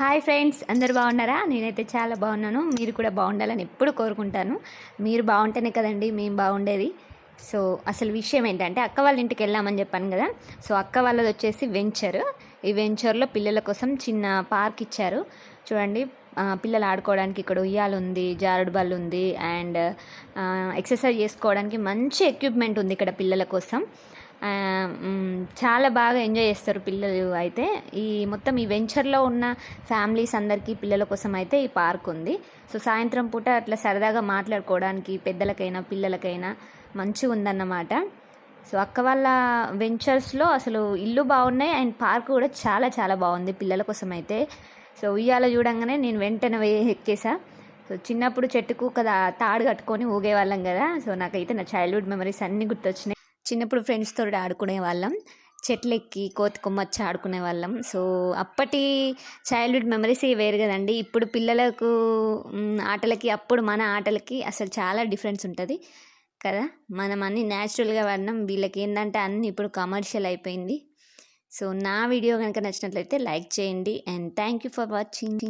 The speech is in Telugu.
హాయ్ ఫ్రెండ్స్ అందరు బాగున్నారా? నేనైతే చాలా బాగున్నాను. మీరు కూడా బాగుండాలని ఎప్పుడు కోరుకుంటాను. మీరు బాగుంటేనే కదండి మేము బాగుండేది. సో అసలు విషయం ఏంటంటే అక్క వాళ్ళ ఇంటికి వెళ్ళామని చెప్పాను కదా. సో అక్క వాళ్ళది వచ్చేసి వెంచర్. ఈ వెంచర్లో పిల్లల కోసం చిన్న పార్క్ ఇచ్చారు. చూడండి పిల్లలు ఆడుకోవడానికి ఇక్కడ ఉయ్యాలు ఉంది జారుడు బల్ ఉంది అండ్ ఎక్సర్సైజ్ చేసుకోవడానికి మంచి ఎక్విప్మెంట్ ఉంది ఇక్కడ పిల్లల కోసం. చాలా బాగా ఎంజాయ్ చేస్తారు పిల్లలు అయితే. ఈ మొత్తం ఈ వెంచర్లో ఉన్న ఫ్యామిలీస్ అందరికీ పిల్లల కోసం అయితే ఈ పార్క్ ఉంది. సో సాయంత్రం పూట అట్లా సరదాగా మాట్లాడుకోవడానికి పెద్దలకైనా పిల్లలకైనా మంచిగా ఉందన్నమాట. సో అక్క వాళ్ళ వెంచర్స్లో అసలు ఇల్లు బాగున్నాయి. అండ్ పార్క్ కూడా చాలా చాలా బాగుంది పిల్లల కోసం అయితే. సో ఉయ్యాల చూడంగానే నేను వెంటనే ఎక్కేసా. సో చిన్నప్పుడు చెట్టుకు కదా తాడు కట్టుకొని ఊగేవాళ్ళం కదా. సో నాకైతే నా చైల్డ్హుడ్ మెమరీస్ అన్నీ గుర్తొచ్చినాయి. చిన్నప్పుడు ఫ్రెండ్స్తో ఆడుకునే వాళ్ళం. చెట్లెక్కి కోతి కొమ్మచ్చి ఆడుకునే వాళ్ళం. సో అప్పటి చైల్డ్హుడ్ మెమరీస్ వేరు కదండి. ఇప్పుడు పిల్లలకు ఆటలకి అప్పుడు మన ఆటలకి అసలు చాలా డిఫరెన్స్ ఉంటుంది కదా. మనం అన్ని న్యాచురల్గా వాడినాం. వీళ్ళకి ఏంటంటే అన్ని ఇప్పుడు కమర్షియల్ అయిపోయింది. సో నా వీడియో కనుక నచ్చినట్లయితే లైక్ చేయండి. And thank you for watching.